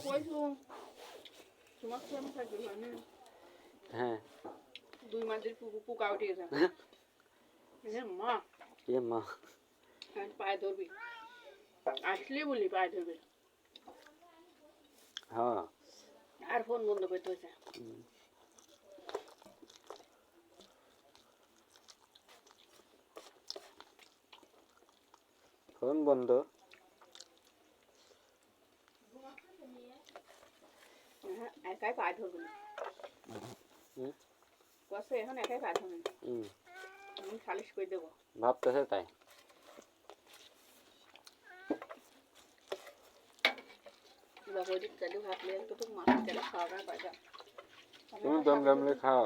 কইছো? তোমার তো আমি থাকবে মানে হ্যাঁ। দুই মাসের পু- পোকা উঠে গেছে মা। এ মা। আমি পায়ে ধরবি। আসলে বলি পায়ে ধরবি। হ্যাঁ। আর ফোন বন্ধ করতে হয়েছে ফোন বন্ধ। একাই পায়ে ধরবি না। হুম। এখন একাই ধরবি না। আমি সালিশ করে দেবো। ভাবতেছে তাই। বাবা ওই দিক চালু ভাবলে তো তো মাছ চালে খাওয়া তুমি দম খাও।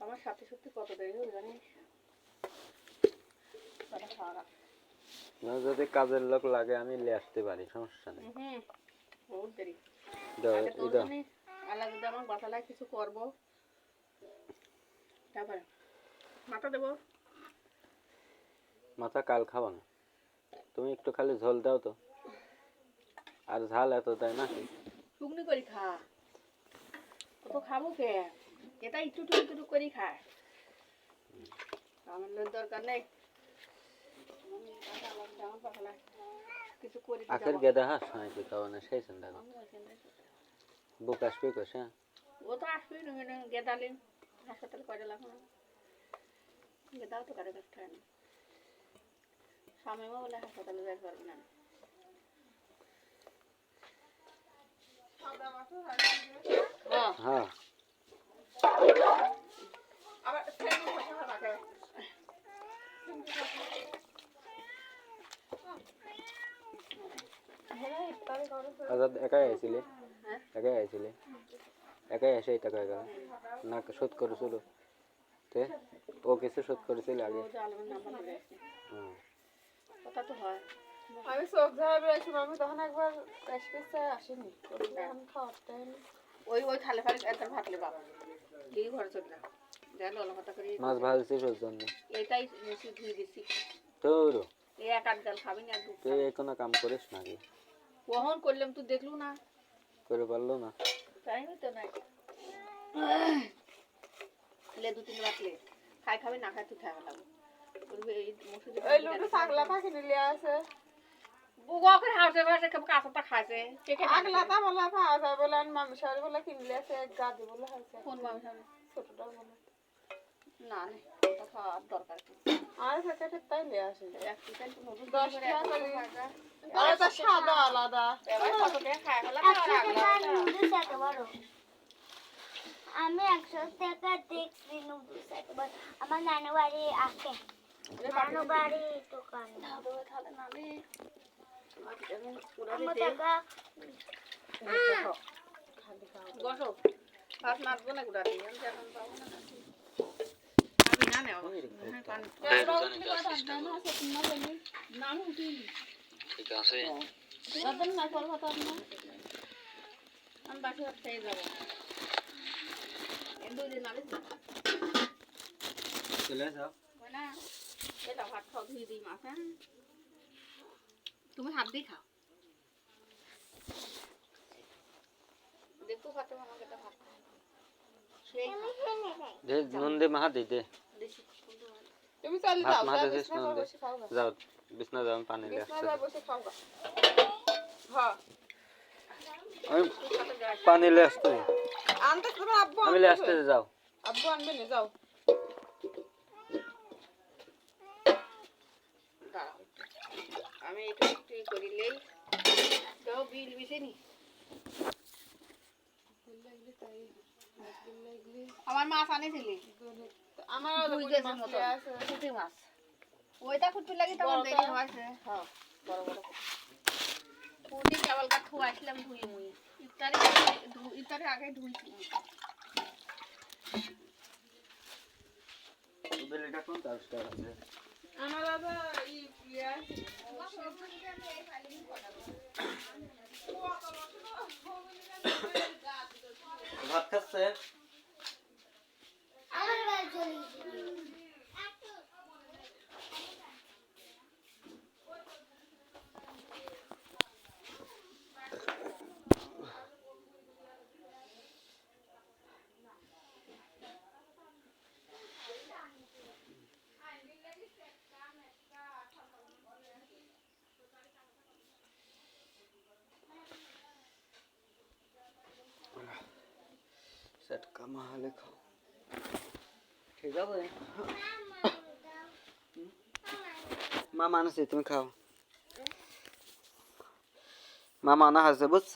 আমার সাথে সত্যি কত দেরি জানিস? না যদি কাজের লোক লাগে আমি নিয়ে আসতে পারি সমস্যা নেই। বহুত দেরি যদি আমার কিছু করব। তারপরে মাথা দেবো। মাথা কাল খাব না। তুমি একটু খালি ঝোল দাও তো। আর ঝাল এত তাই না? শুকনি করি খা। কত খাব কে এটা একটু একটু একটু করি খায় আমার দরকার নেই। আমার বাতালায় কিছু করি আখের। গেদা হাস হয় কি খাব না সেই চিন্তা করো। বুক আসবে কষে ও তো কেন গেদালিন হাসপাতালে করে লাগো না গেদাও তো কারে কাছে না। স্বামীও বলে হাসপাতালে যাই পারবে না। হ্যাঁ। হ্যাঁ আবার আজাদ একাই আইছিলে? একাই আইছিলে? একাই এসে এটা কয়ে গেল না শোধ করেছিল তে ও কিছু শোধ করেছিল আগে। হয়। আমি চোখ আমি তখন একবার ক্যাশ পেসে আসিনি ওই ওই খালে ফালে বাবা। এই ঘরে চলে করে মাছ জন্য? এটাই দিছি। তোর এই এক খাবি না তুই কোনো কাম করিস নাকি? কখন করলাম তুই দেখলু না? করে পারল না। টাইমই তো নাই। লে দু তিন রাখলে খাই খাবি না খাই তুই খাই লাগবে বলবি এই লোকে ছাগলা পাখি নিলে আছে। বুগা করে হাউসে হাউসে কেমন কাঁচাটা খাইছে। কে কে আগলা তা বলা পাওয়া যায় বলে আর মামি সাহেব বলে কিনলে আছে গাদি বলে হয়েছে। কোন মামি সামনে ছোটটা বলে। না নে ওটা খাওয়ার দরকার কি? আর প্যাকেটের তাই নিয়ে আসে। এক চিকেন নতুন দশ টাকা একশো করে। টাকা। আর এটা সাদা আলাদা। এবার কত টাকা? খায় ফেলা টাকা আগলা নুডলস এত বড় আমি একশো টাকা দেখছি নুডলস আমার নানু বাড়ি আছে। নানু বাড়ি দোকান। বসো। পাঁচ নাচবো না গুড়া দিয়ে এখন পাবো না চলে যাও হয় না এটা ভাত খাও ধুয়ে দিই মাছ হ্যাঁ তুমি হাত দিয়ে খাও দেখো খাতে আমাকে একটা ভাত খাও সেই দে নুন দে মাহা দে দে দেশি তুমি চলে যাও মা যা বিছনা বসে খাও যাও বিছনা যাও পানি নিয়ে বিছনা আসছি। বসে খাও হ্যাঁ আমি তুই পানি নিয়ে আসতে আনতে তোমার আব্বু আমি আসতে যাও। আব্বু আনবে না যাও। আমি এটা একটু করিলেই বিল মিশেনি আমার মাছ আনিছিলি আমার দুই কেজির মতো পুঁটি মাছ ওইটা কুটতে লাগি তখন দেরি হয়েছে। হ্যাঁ বড় বড় পুঁটি কেবল কাঠ খুয়াইছিলাম ধুয়ে মুই। ইফতারি আগে- আগে ধুইছি। এটা কোন কাজটা আছে? আমার ই লিয়ে ভাত খাচ্ছে? টাটকা মাহলে খাও ঠিক আছে মা মানুষ তুমি খাও মা মানা হাসে বুঝছ